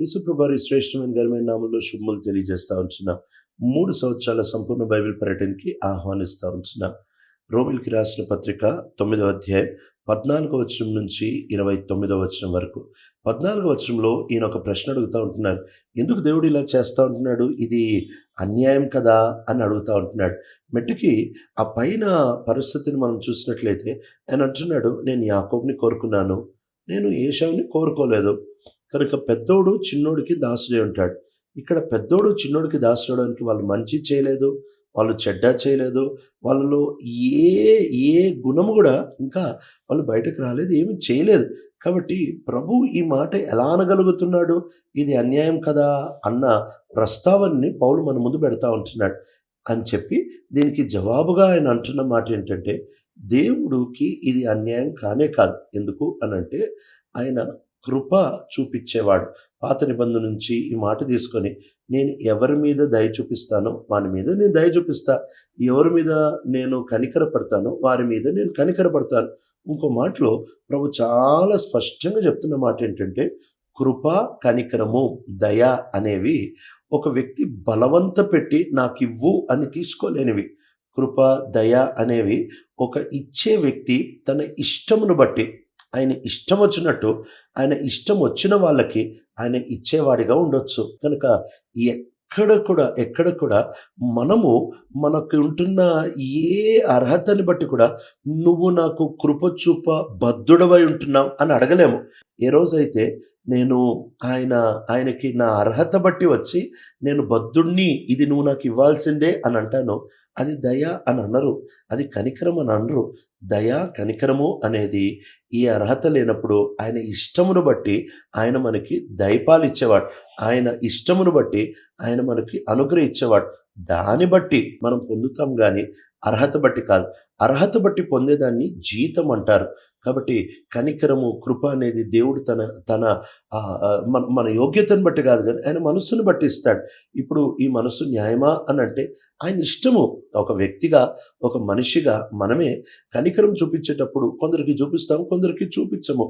యేసుప్రభారి శ్రేష్టమైన ఘనమైన నామంలో శుభములు తెలియజేస్తా ఉంటున్నాం. మూడు సంవత్సరాల సంపూర్ణ బైబిల్ పర్యటనకి ఆహ్వానిస్తూ ఉంటున్నాం. రోమిల్కి రాసిన పత్రిక తొమ్మిదవ అధ్యాయం పద్నాలుగో వచనం నుంచి ఇరవై తొమ్మిదవ వచనం వరకు. పద్నాలుగో వచనంలో ఈయన ఒక ప్రశ్న అడుగుతూ ఉంటున్నాడు. ఎందుకు దేవుడు ఇలా చేస్తూ ఉంటున్నాడు? ఇది అన్యాయం కదా? అని అడుగుతూ ఉంటున్నాడు. మెట్టుకి ఆ పైన పరిస్థితిని మనం చూసినట్లయితే ఆయన అంటున్నాడు నేను యాకోబ్ని కోరుకున్నాను. నేను ఏషావుని కోరుకోలేదు. కనుక పెద్దోడు చిన్నోడికి దాసుడే ఉంటాడు. ఇక్కడ పెద్దోడు చిన్నోడికి దాసుడడానికి వాళ్ళు మంచి చేయలేదు వాళ్ళు చెడ్డ చేయలేదు వాళ్ళలో ఏ ఏ గుణము కూడా ఇంకా వాళ్ళు బయటకు రాలేదు ఏమి చేయలేదు. కాబట్టి ప్రభు ఈ మాట ఎలా అనగలుగుతున్నాడు? ఇది అన్యాయం కదా అన్న ప్రస్తావనని పౌలు మన ముందు పెడతా ఉంటున్నాడు. అని చెప్పి దీనికి జవాబుగా ఆయన అంటున్న మాట ఏంటంటే దేవుడికి ఇది అన్యాయం కానే కాదు. ఎందుకు అని అంటే ఆయన కృప చూపించేవాడు. పాత నిబంధన నుంచి ఈ మాట తీసుకొని నేను ఎవరి మీద దయ చూపిస్తానో వారి మీద నేను దయ చూపిస్తా. ఎవరి మీద నేను కనికరపడతానో వారి మీద నేను కనికరపడతాను ఇంకో మాటలో ప్రభు చాలా స్పష్టంగా చెప్తున్న మాట ఏంటంటే కృప కనికరము దయ అనేవి ఒక వ్యక్తి బలవంత పెట్టి నాకు ఇవ్వు అని తీసుకోలేనివి. కృప దయ అనేవి ఒక ఇచ్చే వ్యక్తి తన ఇష్టమును బట్టి ఆయన ఇష్టం వచ్చినట్టు ఆయన ఇష్టం వచ్చిన వాళ్ళకి ఆయన ఇచ్చేవాడిగా ఉండొచ్చు. కనుక ఎక్కడ కూడా ఎక్కడ కూడా మనము మనకు ఉంటున్న ఏ అర్హతని బట్టి కూడా నువ్వు నాకు కృపచూప బద్ధుడవై ఉంటున్నావు అని అడగలేము. ఏ రోజైతే నేను ఆయన ఆయనకి నా అర్హత బట్టి వచ్చి నేను బద్ధుణ్ణి ఇది నువ్వు నాకు ఇవ్వాల్సిందే అని అంటాను అది దయ అని అనరు. అది కనికరం అని అనరు. దయ కనికరము అనేది ఈ అర్హత లేనప్పుడు ఆయన ఇష్టమును బట్టి ఆయన మనకి దయపాలు ఇచ్చేవాడు. ఆయన ఇష్టమును బట్టి ఆయన మనకి అనుగ్రహించేవాడు దాన్ని బట్టి మనం పొందుతాం కానీ అర్హత బట్టి కాదు. అర్హత బట్టి పొందేదాన్ని జీతం అంటారు. కాబట్టి కనికరము కృప అనేది దేవుడు తన తన మన మన యోగ్యతను బట్టి కాదు కానీ ఆయన మనస్సును బట్టి ఇస్తాడు. ఇప్పుడు ఈ మనస్సు న్యాయమా అని అంటే ఆయన ఇష్టము. ఒక వ్యక్తిగా ఒక మనిషిగా మనమే కనికరం చూపించేటప్పుడు కొందరికి చూపిస్తాము కొందరికి చూపించము.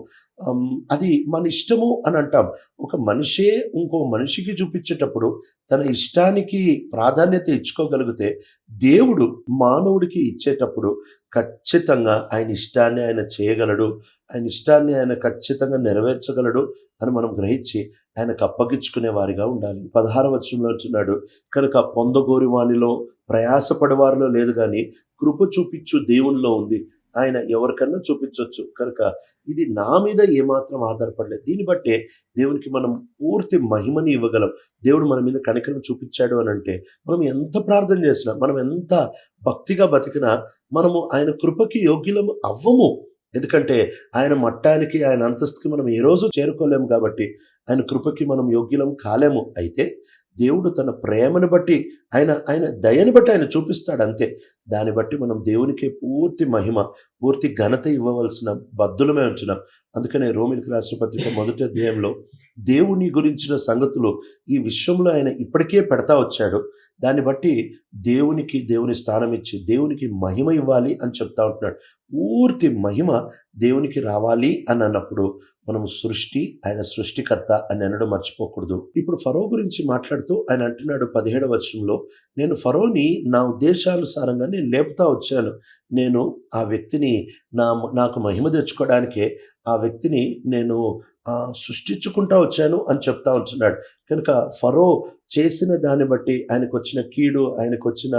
అది మన ఇష్టము అని అంటాం. ఒక మనిషే ఇంకో మనిషికి చూపించేటప్పుడు తన ఇష్టానికి ప్రాధాన్యత ఇచ్చుకోగలిగితే దేవుడు మానవుడికి ఇచ్చేటప్పుడు ఖచ్చితంగా ఆయన ఇష్టాన్ని ఆయన చేయగలడు. ఆయన ఇష్టాన్ని ఆయన ఖచ్చితంగా నెరవేర్చగలడు అని మనం గ్రహించి ఆయనకు అప్పగించుకునే వారిగా ఉండాలి. పదహార వచనంలో అంటున్నాడు కనుక పొందగోరి వానిలో ప్రయాసపడేవారిలో లేదు కానీ కృప చూపించు దేవునిలో ఉంది. ఆయన ఎవరికన్నా చూపించవచ్చు కనుక ఇది నా మీద ఏమాత్రం ఆధారపడలేదు. దీన్ని బట్టే దేవునికి మనం పూర్తి మహిమని ఇవ్వగలం. దేవుడు మన మీద కనికరం చూపించాడు అని అంటే మనం ఎంత ప్రార్థన చేసినా మనం ఎంత భక్తిగా బతికినా మనము ఆయన కృపకి యోగ్యులము అవ్వము. ఎందుకంటే ఆయన మట్టానికి ఆయన అంతస్తుకి మనం ఏ రోజు చేరుకోలేము కాబట్టి ఆయన కృపకి మనం యోగ్యులం కాలేము. అయితే దేవుడు తన ప్రేమను బట్టి ఆయన ఆయన దయని బట్టి ఆయన చూపిస్తాడు అంతే. దాన్ని బట్టి మనం దేవునికే పూర్తి మహిమ పూర్తి ఘనత ఇవ్వవలసిన బద్దులమే ఉంచున్నాం. అందుకనే రోమిలికి రాసిన పత్రిక మొదటి అధ్యాయంలో దేవుని గురించిన సంగతులు ఈ విశ్వంలో ఆయన ఇప్పటికే పెడతా వచ్చాడు. దాన్ని బట్టి దేవునికి దేవుని స్థానం ఇచ్చి దేవునికి మహిమ ఇవ్వాలి అని చెప్తా ఉంటున్నాడు. పూర్తి మహిమ దేవునికి రావాలి అని అన్నప్పుడు మనం సృష్టి ఆయన సృష్టికర్త అని అనడం మర్చిపోకూడదు. ఇప్పుడు ఫరో గురించి మాట్లాడుతూ ఆయన అంటున్నాడు పదిహేడవ వర్షంలో నేను ఫరోని నా ఉద్దేశానుసారంగా నేను లేపుతా వచ్చాను. నేను ఆ వ్యక్తిని నా నాకు మహిమ తెచ్చుకోవడానికే ఆ వ్యక్తిని నేను సృష్టించుకుంటా వచ్చాను అని చెప్తా ఉంటున్నాడు. కనుక ఫరో చేసిన దాన్ని బట్టి ఆయనకు వచ్చిన కీడు ఆయనకు వచ్చిన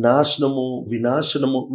నాశనము వినాశనము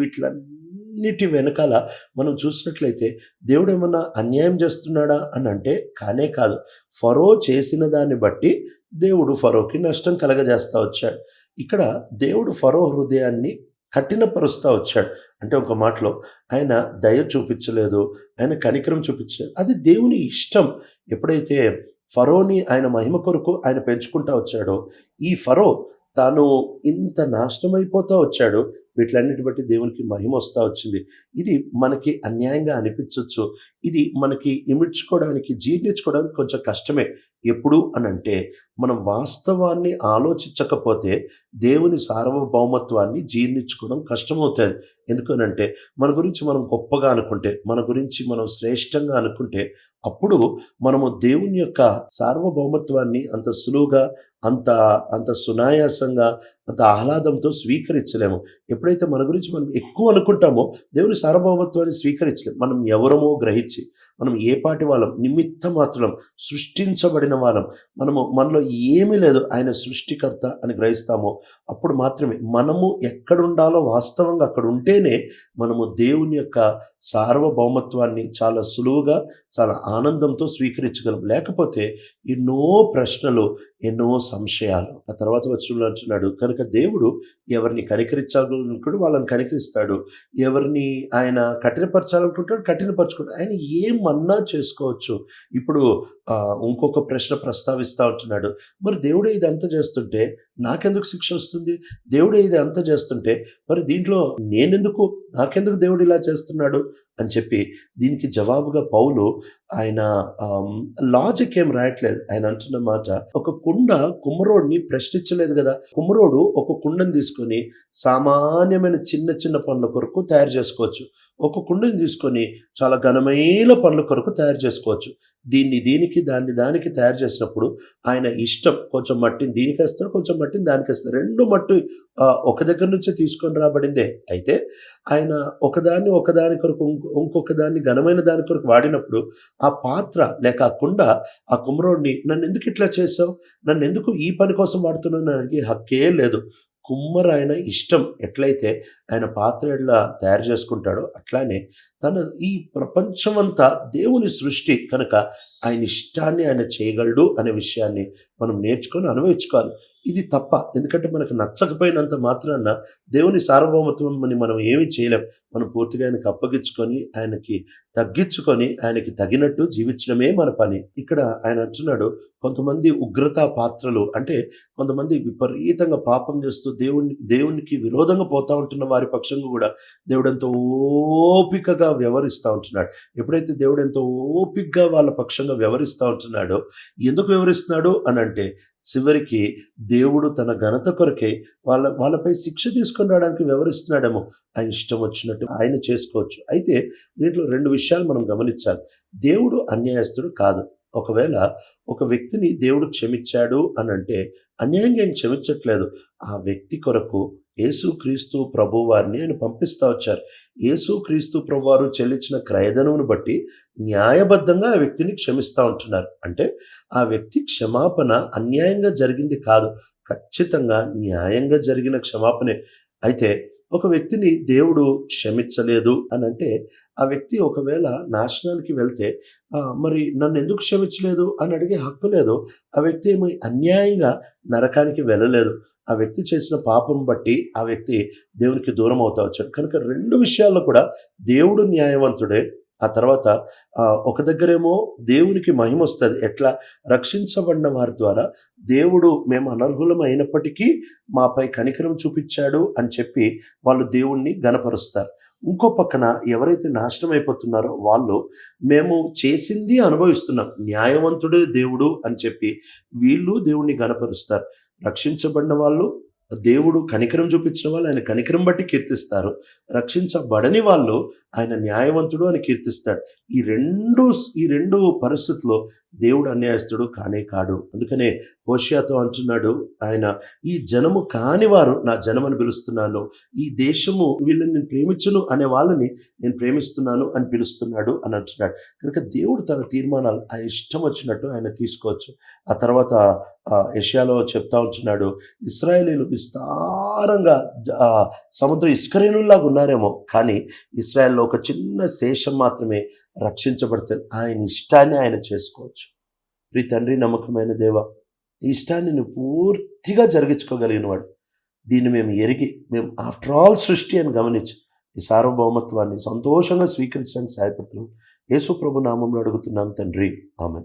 అన్నిటి వెనకాల మనం చూసినట్లయితే దేవుడు ఏమన్నా అన్యాయం చేస్తున్నాడా అని అంటే కానే కాదు. ఫరో చేసిన దాన్ని బట్టి దేవుడు ఫరోకి నష్టం కలగజేస్తా వచ్చాడు. ఇక్కడ దేవుడు ఫరో హృదయాన్ని కఠినపరుస్తూ వచ్చాడు. అంటే ఒక మాటలో ఆయన దయ చూపించలేదు ఆయన కనికరం చూపించలేదు. అది దేవుని ఇష్టం. ఎప్పుడైతే ఫరోని ఆయన మహిమ కొరకు ఆయన పెంచుకుంటా వచ్చాడో ఈ ఫరో తాను ఇంత నాశనం అయిపోతూ వచ్చాడు. వీటిలన్నిటి బట్టి దేవునికి మహిమ వస్తూ వచ్చింది. ఇది మనకి అన్యాయంగా అనిపించవచ్చు ఇది మనకి ఇమిడ్చుకోవడానికి జీర్ణించుకోవడానికి కొంచెం కష్టమే. ఎప్పుడు అని అంటే మనం వాస్తవాన్ని ఆలోచించకపోతే దేవుని సార్వభౌమత్వాన్ని జీర్ణించుకోవడం కష్టమవుతుంది. ఎందుకనంటే మన గురించి మనం గొప్పగా అనుకుంటే మన గురించి మనం శ్రేష్టంగా అనుకుంటే అప్పుడు మనము దేవుని యొక్క సార్వభౌమత్వాన్ని అంత సులువుగా అంత అంత సునాయాసంగా అంత ఆహ్లాదంతో స్వీకరించలేము. ఎప్పుడైతే మన గురించి మనం ఎక్కువ అనుకుంటామో దేవుని సార్వభౌమత్వాన్ని స్వీకరించలేము మనం ఎవరమో గ్రహించి మనం ఏ పాటి వాళ్ళం నిమిత్త మాత్రం సృష్టించబడిన వాళ్ళం. మనము మనలో ఏమీ లేదు ఆయన సృష్టికర్త అని గ్రహిస్తామో అప్పుడు మాత్రమే మనము ఎక్కడుండాలో వాస్తవంగా అక్కడ ఉంటేనే మనము దేవుని యొక్క సార్వభౌమత్వాన్ని చాలా సులువుగా చాలా ఆనందంతో స్వీకరించగలం. లేకపోతే ఎన్నో ప్రశ్నలు ఎన్నో సంశయాలు. ఆ తర్వాత వచ్చిన అంటున్నాడు కనుక దేవుడు ఎవరిని కనికరించాలనుకుంటాడు వాళ్ళని కనికరిస్తాడు. ఎవరిని ఆయన కఠినపరచాలనుకుంటాడు కఠినపరచుకుంటాడు. ఆయన ఏమన్నా చేసుకోవచ్చు. ఇప్పుడు ఇంకొక ప్రశ్న ప్రస్తావిస్తూ ఉంటున్నాడు. మరి దేవుడే ఇది అంత చేస్తుంటే నాకెందుకు శిక్ష వస్తుంది? దేవుడే ఇది అంత చేస్తుంటే మరి దీంట్లో నేనెందుకు? నాకెందుకు దేవుడు ఇలా చేస్తున్నాడు? అని చెప్పి దీనికి జవాబుగా పౌలు ఆయన లాజిక్ ఏం రాయట్లేదు. ఆయన అంటున్న మాట ఒక కుండ కుమ్మరోడిని ప్రశ్నించలేదు కదా. కుమ్మరోడు ఒక కుండను తీసుకొని సామాన్యమైన చిన్న చిన్న పనుల కొరకు తయారు చేసుకోవచ్చు. ఒక కుండని తీసుకొని చాలా ఘనమైన పనుల కొరకు తయారు చేసుకోవచ్చు. దీన్ని దీనికి దాన్ని దానికి తయారు చేసినప్పుడు ఆయన ఇష్టం కొంచెం మట్టిని దీనికి వేస్తారు కొంచెం మట్టిని దానికి వేస్తారు రెండు మట్టి ఒక దగ్గర నుంచే తీసుకొని రాబడిందే. అయితే ఆయన ఒకదాన్ని ఒకదాని కొరకు ఇంకొక దాన్ని ఘనమైన దాని కొరకు వాడినప్పుడు ఆ పాత్ర లేక ఆ కుండ ఆ కుమ్మరోడిని నన్ను ఎందుకు ఇట్లా చేసావు? నన్ను ఎందుకు ఈ పని కోసం వాడుతున్నాను అని హక్కే లేదు. కుమ్మర ఆయన ఇష్టం ఎట్లయితే ఆయన పాత్ర ఎట్లా తయారు చేసుకుంటాడో అట్లానే తన ఈ ప్రపంచమంతా దేవుని సృష్టి కనుక ఆయన ఇష్టాన్ని ఆయన చేయగలడు అనే విషయాన్ని మనం నేర్చుకొని అనుభవించుకోవాలి. ఇది తప్ప. ఎందుకంటే మనకు నచ్చకపోయినంత మాత్రాన దేవుని సార్వభౌమత్వం మనం ఏమీ చేయలేం. మనం పూర్తిగా ఆయనకి అప్పగించుకొని ఆయనకి తగ్గించుకొని ఆయనకి తగినట్టు జీవించడమే మన పని. ఇక్కడ ఆయన అంటున్నాడు కొంతమంది ఉగ్రతా పాత్రలు అంటే కొంతమంది విపరీతంగా పాపం చేస్తూ దేవుని దేవునికి విరోధంగా పోతా ఉంటున్న వారి పక్షంగా కూడా దేవుడు ఎంతో ఓపికగా వ్యవహరిస్తూ ఉంటున్నాడు. ఎప్పుడైతే దేవుడు ఎంతో ఓపికగా వాళ్ళ పక్షంగా వ్యవహరిస్తూ ఉంటున్నాడో ఎందుకు వ్యవహరిస్తున్నాడు అని అంటే చివరికి దేవుడు తన ఘనత కొరకే వాళ్ళ వాళ్ళపై శిక్ష తీసుకుని రావడానికి వివరిస్తున్నాడేమో ఆయన ఇష్టం వచ్చినట్టు ఆయన చేసుకోవచ్చు. అయితే దీంట్లో రెండు విషయాలు మనం గమనించాలి. దేవుడు అన్యాయస్తుడు కాదు. ఒకవేళ ఒక వ్యక్తిని దేవుడు క్షమించాడు అని అంటే అన్యాయంగా ఆయన క్షమించట్లేదు. ఆ వ్యక్తి కొరకు యేసుక్రీస్తు ప్రభు వారిని ఆయన పంపిస్తా వచ్చారు. యేసుక్రీస్తు ప్రభు వారు చెల్లించిన క్రయధనమును బట్టి న్యాయబద్ధంగా ఆ వ్యక్తిని క్షమిస్తూ ఉంటున్నారు. అంటే ఆ వ్యక్తి క్షమాపణ అన్యాయంగా జరిగింది కాదు. ఖచ్చితంగా న్యాయంగా జరిగిన క్షమాపణే. అయితే ఒక వ్యక్తిని దేవుడు క్షమించలేదు అని అంటే ఆ వ్యక్తి ఒకవేళ నాశనానికి వెళ్తే మరి నన్ను ఎందుకు క్షమించలేదు? అని అడిగే హక్కు లేదు. ఆ వ్యక్తి ఏమి అన్యాయంగా నరకానికి వెళ్ళలేదు. ఆ వ్యక్తి చేసిన పాపం బట్టి ఆ వ్యక్తి దేవునికి దూరం అవుతా వచ్చాడు. కనుక రెండు విషయాల్లో కూడా దేవుడు న్యాయవంతుడే ఆ తర్వాత ఒక దగ్గరేమో దేవునికి మహిమ వస్తుంది ఎట్లా? రక్షించబడిన వారి ద్వారా దేవుడు మేము అనర్హులం అయినప్పటికీ మాపై కనికరం చూపించాడు అని చెప్పి వాళ్ళు దేవుణ్ణి గనపరుస్తారు ఇంకో పక్కన ఎవరైతే నాశనం అయిపోతున్నారో వాళ్ళు మేము చేసింది అనుభవిస్తున్నాం. న్యాయవంతుడే దేవుడు అని చెప్పి వీళ్ళు దేవుణ్ణి గనపరుస్తారు రక్షించబడిన వాళ్ళు దేవుడు కనికరం చూపించిన వాళ్ళు ఆయన కనికరం బట్టి కీర్తిస్తారు. రక్షించబడని వాళ్ళు ఆయన న్యాయవంతుడు అని కీర్తిస్తాడు. ఈ రెండు ఈ రెండు పరిస్థితుల్లో దేవుడు అన్యాయస్తుడు కానే కాడు. అందుకనే హోషియాతో అంటున్నాడు ఆయన ఈ జనము కాని వారు నా జనమని పిలుస్తున్నాను. ఈ దేశము వీళ్ళని నేను ప్రేమించును అనే వాళ్ళని నేను ప్రేమిస్తున్నాను అని పిలుస్తున్నాడు అని అంటున్నాడు. కనుక దేవుడు తన తీర్మానాలు ఆయన ఇష్టం వచ్చినట్టు ఆయన తీసుకోవచ్చు. ఆ తర్వాత ఆ, చెప్తా ఉంటున్నాడు ఇస్రాయేలీలు విస్తారంగా ఆ, సముద్ర ఇస్కరేణుల్లాగా ఉన్నారేమో. కానీ ఇస్రాయల్లో ఒక చిన్న శేషం మాత్రమే రక్షించబడుతుంది ఆయన ఇష్టాన్ని ఆయన చేసుకోవచ్చు. ప్రీ తండ్రి నమ్మకమైన దేవ ఈ ఇష్టాన్ని నువ్వు పూర్తిగా జరిగించుకోగలిగిన వాడు దీన్ని మేము ఎరిగి మేము ఆఫ్టర్ ఆల్ సృష్టి అని గమనించి ఈ సార్వభౌమత్వాన్ని సంతోషంగా స్వీకరించడానికి సహాయపడుతున్నాం. యేసుప్రభు నామంలో అడుగుతున్నాం తండ్రి. ఆమె